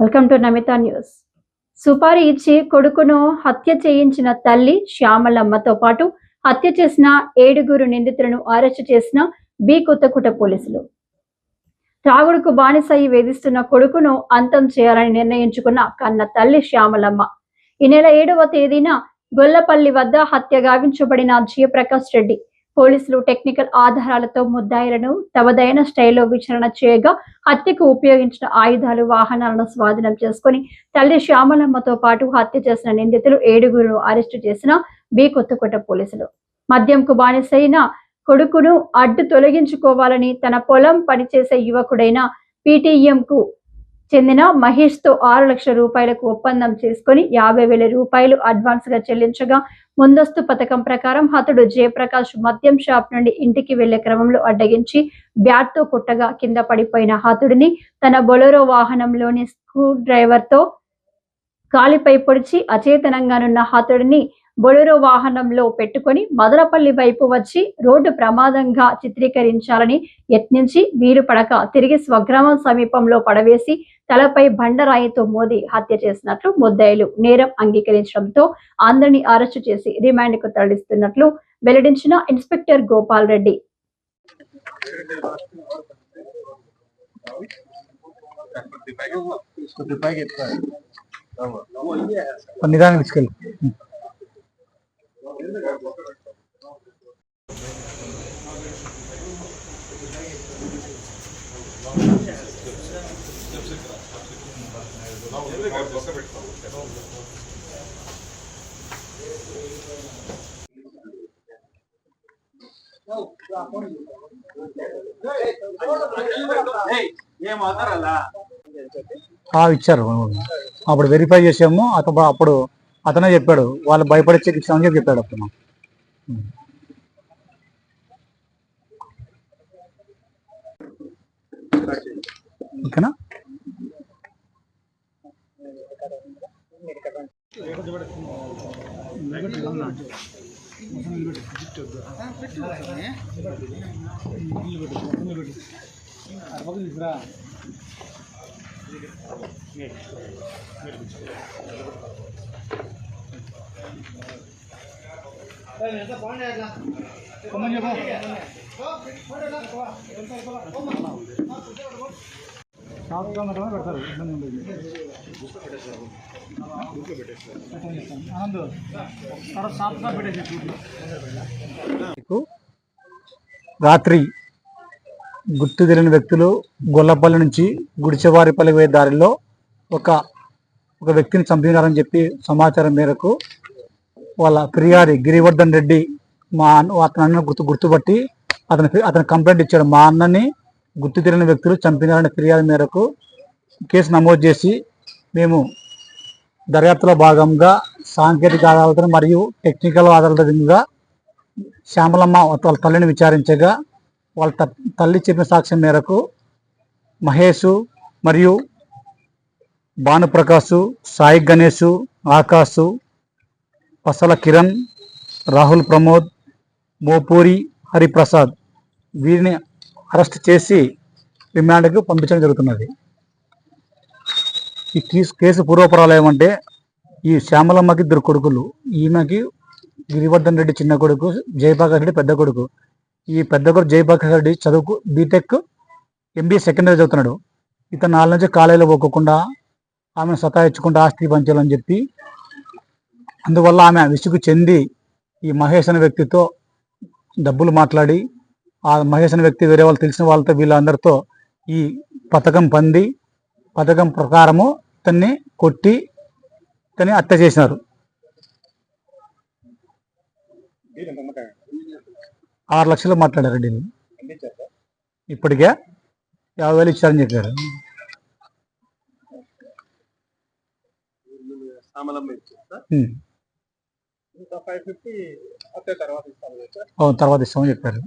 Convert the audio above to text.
Welcome to Namitha news సుపారీ ఇచ్చి కొడుకును హత్య చేయించిన తల్లి శ్యామలమ్మతో పాటు హత్య చేసిన ఏడుగురు నిందితులను అరెస్టు చేసిన బి కొత్తకుట పోలీసులు త్రాగుడుకు బానిసాయి వేధిస్తున్న కొడుకును అంతం చేయాలని నిర్ణయించుకున్న కన్న తల్లి శ్యామలమ్మ ఈ నెల ఏడవ తేదీన గొల్లపల్లి వద్ద హత్య గావించబడిన జయప్రకాష్ రెడ్డి పోలీసులు టెక్నికల్ ఆధారాలతో ముద్దాయిలను తమదైన స్టైల్లో విచారణ చేయగా హత్యకు ఉపయోగించిన ఆయుధాలు వాహనాలను స్వాధీనం చేసుకుని తల్లి శ్యామలమ్మతో పాటు హత్య చేసిన నిందితులు ఏడుగురును అరెస్టు చేసిన బి. కొత్తకోట పోలీసులు. మద్యంకు బానిసైన కొడుకును అడ్డు తొలగించుకోవాలని తన పొలం పనిచేసే యువకుడైన పీటీఎంకు కు చెందిన మహేష్తో ఆరు లక్షల రూపాయలకు ఒప్పందం చేసుకుని యాభై వేల రూపాయలు అడ్వాన్స్గా చెల్లించగా ముందస్తు పథకం ప్రకారం హతుడు జయప్రకాష్ మద్యం షాప్ నుండి ఇంటికి వెళ్ళే క్రమంలో అడ్డగించి బ్యాట్తో కొట్టగా కింద పడిపోయిన హతుడిని తన బొలెరో వాహనంలోని స్క్రూ డ్రైవర్తో కాలిపై పొడిచి అచేతనంగానున్న హతుడిని బొలెరో వాహనంలో పెట్టుకొని మదనపల్లి వైపు వచ్చి రోడ్డు ప్రమాదంగా చిత్రీకరించాలని యత్నించి వీలు పడక తిరిగి స్వగ్రామం సమీపంలో పడవేసి తలపై బండరాయితో మోదీ హత్య చేసినట్లు ముద్దాయిలు నేరం అంగీకరించడంతో అందరినీ అరెస్టు చేసి రిమాండ్కు తరలిస్తున్నట్లు వెల్లడించిన ఇన్స్పెక్టర్ గోపాల్ రెడ్డి. నిదానం తీసుకెళ్ళి. ఇచ్చారు. అప్పుడు వెరిఫై చేసాము. అతను అప్పుడు అతనే చెప్పాడు. వాళ్ళు భయపడి చికిత్స అని చెప్పి చెప్పాడు అతను ఓకేనా? కొమ్మని చెప్పు పెడతారు ఇబ్బంది ఉండదు రాత్రి గుర్తు తెలియని వ్యక్తులు గొల్లపల్లి నుంచి గుడిచెవారిపల్లి పోయే దారిలో ఒక ఒక వ్యక్తిని చంపినారని చెప్పి సమాచారం మేరకు వాళ్ళ ఫిర్యాది గిరివర్ధన్ రెడ్డి మా అన్న అతని అన్న గుర్తు గుర్తుపట్టి అతను అతను కంప్లైంట్ ఇచ్చాడు మా అన్నని గుర్తు తెలియని వ్యక్తులు చంపినారనే ఫిర్యాదు మేరకు కేసు నమోదు చేసి మేము దర్యాప్తులో భాగంగా సాంకేతిక ఆధారాలతో మరియు టెక్నికల్ ఆధారాలతో శ్యామలమ్మ వాళ్ళ తల్లిని విచారించగా వాళ్ళ త- తల్లి చెప్పిన సాక్ష్యం మేరకు మహేష్ మరియు భానుప్రకాష్ సాయి గణేష్ ఆకాశు పసల కిరణ్ రాహుల్ ప్రమోద్ మోపూరి హరిప్రసాద్ వీరిని అరెస్ట్ చేసి రిమాండ్కు పంపించడం జరుగుతున్నది. ఈ కేసు కేసు పూర్వపరాలు ఏమంటే ఈ శ్యామలమ్మకి ఇద్దరు కొడుకులు ఈమెకి గిరివర్ధన్ రెడ్డి చిన్న కొడుకు జయప్రకాష్ రెడ్డి పెద్ద కొడుకు. ఈ పెద్ద కొడుకు జయప్రకాష్ రెడ్డి చదువుకు బీటెక్ ఎంబీఏ సెకండ్ ఇయర్ చదువుతున్నాడు. ఇతను నాలుగు నుంచి కాలేజీలో పోకుండా ఆమెను సతాయించకుండా ఆస్తి పంచాలని చెప్పి అందువల్ల ఆమె విసుగు చెంది ఈ మహేష్ అనే వ్యక్తితో డబ్బులు మాట్లాడి ఆ మహేష్ అనే వ్యక్తి వేరే వాళ్ళు తెలిసిన వాళ్ళతో వీళ్ళందరితో ఈ పథకం పంది పథకం ప్రకారము ఇతన్ని కొట్టి ఇతన్ని హత్య చేసినారు. ఆరు లక్షలు మాట్లాడారు డీల్. ఇప్పటికే యాభై వేలు ఇచ్చారని చెప్పారు. తర్వాత ఇస్తామని చెప్పారు.